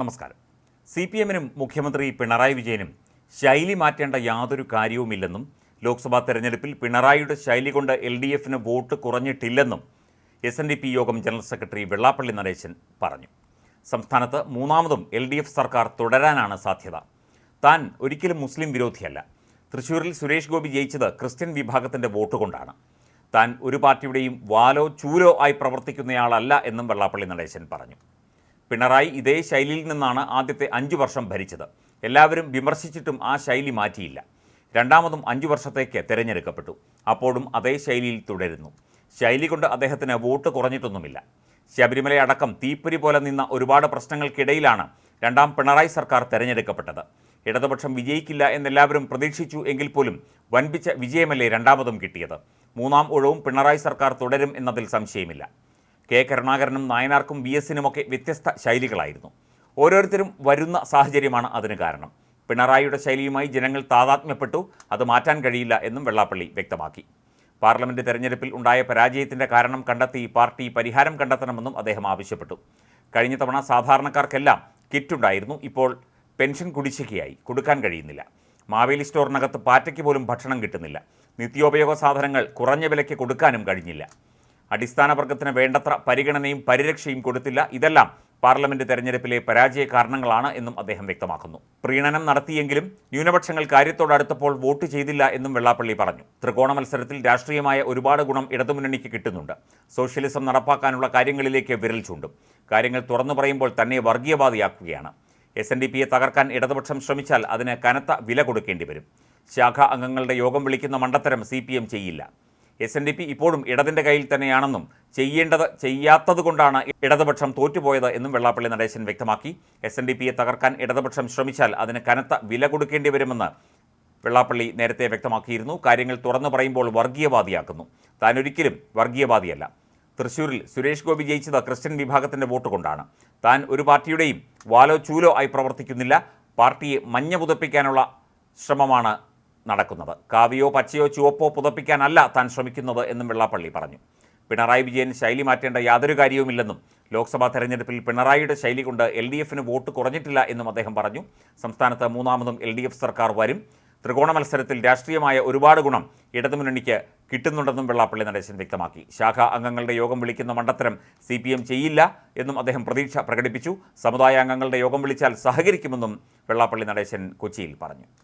നമസ്കാരം. C P എമ്മിനും മുഖ്യമന്ത്രി പിണറായി വിജയനും ശൈലി മാറ്റേണ്ട യാതൊരു കാര്യവുമില്ലെന്നും ലോക്സഭാ തെരഞ്ഞെടുപ്പിൽ പിണറായിയുടെ ശൈലി കൊണ്ട് എൽ ഡി എഫിന് വോട്ട് കുറഞ്ഞിട്ടില്ലെന്നും എസ് എൻ ഡി പി യോഗം ജനറൽ സെക്രട്ടറി വെള്ളാപ്പള്ളി നടേശൻ പറഞ്ഞു. സംസ്ഥാനത്ത് മൂന്നാമതും എൽ ഡി എഫ് സർക്കാർ തുടരാനാണ് സാധ്യത. താൻ ഒരിക്കലും മുസ്ലിം വിരോധിയല്ല. തൃശൂരിൽ സുരേഷ് ഗോപി ജയിച്ചത് ക്രിസ്ത്യൻ വിഭാഗത്തിന്റെ വോട്ട് കൊണ്ടാണ്. താൻ ഒരു പാർട്ടിയുടെയും വാലോ ചൂലോ ആയി പ്രവർത്തിക്കുന്നയാളല്ല എന്നും വെള്ളാപ്പള്ളി നടേശൻ പറഞ്ഞു. പിണറായി ഇതേ ശൈലിയിൽ നിന്നാണ് ആദ്യത്തെ അഞ്ചു വർഷം ഭരിച്ചത്. എല്ലാവരും വിമർശിച്ചിട്ടും ആ ശൈലി മാറ്റിയില്ല. രണ്ടാമതും അഞ്ചു വർഷത്തേക്ക് തിരഞ്ഞെടുക്കപ്പെട്ടു. അപ്പോഴും അതേ ശൈലിയിൽ തുടരുന്നു. ശൈലി കൊണ്ട് അദ്ദേഹത്തിന് വോട്ട് കുറഞ്ഞിട്ടൊന്നുമില്ല. ശബരിമല അടക്കം തീപ്പൊരി പോലെ നിന്ന ഒരുപാട് പ്രശ്നങ്ങൾക്കിടയിലാണ് രണ്ടാം പിണറായി സർക്കാർ തെരഞ്ഞെടുക്കപ്പെട്ടത്. ഇടതുപക്ഷം വിജയിക്കില്ല എന്നെല്ലാവരും പ്രതീക്ഷിച്ചു എങ്കിൽ പോലും വൻപിച്ച വിജയമല്ലേ രണ്ടാമതും കിട്ടിയത്. മൂന്നാം ഒഴവും പിണറായി സർക്കാർ തുടരും എന്നതിൽ സംശയമില്ല. കെ കരുണാകരനും നായനാർക്കും വി എസിനുമൊക്കെ വ്യത്യസ്ത ശൈലികളായിരുന്നു. ഓരോരുത്തരും വരുന്ന സാഹചര്യമാണ് അതിന് കാരണം. പിണറായിയുടെ ശൈലിയുമായി ജനങ്ങൾ താതാത്മ്യപ്പെട്ടു അത് മാറ്റാൻ കഴിയില്ല എന്നും വെള്ളാപ്പള്ളി വ്യക്തമാക്കി. പാർലമെന്റ് തെരഞ്ഞെടുപ്പിൽ ഉണ്ടായ പരാജയത്തിന്റെ കാരണം കണ്ടെത്തി പാർട്ടി പരിഹാരം കണ്ടെത്തണമെന്നും അദ്ദേഹം ആവശ്യപ്പെട്ടു. കഴിഞ്ഞ തവണ സാധാരണക്കാർക്കെല്ലാം കിറ്റുണ്ടായിരുന്നു ഇപ്പോൾ പെൻഷൻ കുടിശ്ശികയായി കൊടുക്കാൻ കഴിയുന്നില്ല. മാവേലി സ്റ്റോറിനകത്ത് പാറ്റയ്ക്ക് പോലും ഭക്ഷണം കിട്ടുന്നില്ല. നിത്യോപയോഗ സാധനങ്ങൾ കുറഞ്ഞ വിലയ്ക്ക് കൊടുക്കാനും കഴിഞ്ഞില്ല. അടിസ്ഥാന വർഗത്തിന് വേണ്ടത്ര പരിഗണനയും പരിരക്ഷയും കൊടുത്തില്ല. ഇതെല്ലാം പാർലമെന്റ് തെരഞ്ഞെടുപ്പിലെ പരാജയ കാരണങ്ങളാണ് എന്നും അദ്ദേഹം വ്യക്തമാക്കുന്നു. പ്രീണനം നടത്തിയെങ്കിലും ന്യൂനപക്ഷങ്ങൾ കാര്യത്തോടടുത്തപ്പോൾ വോട്ട് ചെയ്തില്ല എന്നും വെള്ളാപ്പള്ളി പറഞ്ഞു. ത്രികോണ മത്സരത്തിൽ രാഷ്ട്രീയമായ ഒരുപാട് ഗുണം ഇടതുമുന്നണിക്ക് കിട്ടുന്നുണ്ട്. സോഷ്യലിസം നടപ്പാക്കാനുള്ള കാര്യങ്ങളിലേക്ക് വിരൽ ചൂണ്ടും. കാര്യങ്ങൾ തുറന്നു പറയുമ്പോൾ തന്നെ വർഗീയവാദിയാക്കുകയാണ്. എസ് എൻ ഡി പിയെ തകർക്കാൻ ഇടതുപക്ഷം ശ്രമിച്ചാൽ അതിന് കനത്ത വില കൊടുക്കേണ്ടി വരും. ശാഖ അംഗങ്ങളുടെ യോഗം വിളിക്കുന്ന മണ്ടത്തരം സി ചെയ്യില്ല. എസ് എൻ ഡി പി ഇപ്പോഴും ഇടതിന്റെ കയ്യിൽ തന്നെയാണെന്നും ചെയ്യേണ്ടത് ചെയ്യാത്തത് കൊണ്ടാണ് ഇടതുപക്ഷം തോറ്റുപോയത് എന്നും വെള്ളാപ്പള്ളി നടേശൻ വ്യക്തമാക്കി. എസ് എൻ ഡി പിയെ തകർക്കാൻ ഇടതുപക്ഷം ശ്രമിച്ചാൽ അതിന് കനത്ത വില കൊടുക്കേണ്ടി വരുമെന്ന് വെള്ളാപ്പള്ളി നേരത്തെ വ്യക്തമാക്കിയിരുന്നു. കാര്യങ്ങൾ തുറന്നു പറയുമ്പോൾ വർഗീയവാദിയാക്കുന്നു. താനൊരിക്കലും വർഗീയവാദിയല്ല. തൃശൂരിൽ സുരേഷ് ഗോപി ജയിച്ചത് ക്രിസ്ത്യൻ വിഭാഗത്തിന്റെ വോട്ട് കൊണ്ടാണ്. താൻ ഒരു പാർട്ടിയുടെയും വാലോ ചൂലോ ആയി പ്രവർത്തിക്കുന്നില്ല. പാർട്ടിയെ മഞ്ഞ പുതപ്പിക്കാനുള്ള ശ്രമമാണ് നടക്കുന്നത്. കാവിയോ പച്ചയോ ചുവപ്പോ പുതപ്പിക്കാനല്ല താൻ ശ്രമിക്കുന്നത് എന്നും വെള്ളാപ്പള്ളി പറഞ്ഞു. പിണറായി വിജയൻ ശൈലി മാറ്റേണ്ട യാതൊരു കാര്യവുമില്ലെന്നും ലോക്സഭാ തെരഞ്ഞെടുപ്പിൽ പിണറായിയുടെ ശൈലി കൊണ്ട് എൽ ഡി എഫിന് വോട്ട് കുറഞ്ഞിട്ടില്ല എന്നും അദ്ദേഹം പറഞ്ഞു. സംസ്ഥാനത്ത് മൂന്നാമതും എൽ ഡി എഫ് സർക്കാർ വരും. ത്രികോണ മത്സരത്തിൽ രാഷ്ട്രീയമായ ഒരുപാട് ഗുണം ഇടതുമുന്നണിക്ക് കിട്ടുന്നുണ്ടെന്നും വെള്ളാപ്പള്ളി നടേശൻ വ്യക്തമാക്കി. ശാഖ അംഗങ്ങളുടെ യോഗം വിളിക്കുന്ന മണ്ടത്തരം സി പി എം ചെയ്യില്ല എന്നും അദ്ദേഹം പ്രതീക്ഷ പ്രകടിപ്പിച്ചു. സമുദായ അംഗങ്ങളുടെ യോഗം വിളിച്ചാൽ സഹകരിക്കുമെന്നും വെള്ളാപ്പള്ളി നടേശൻ കൊച്ചിയിൽ പറഞ്ഞു.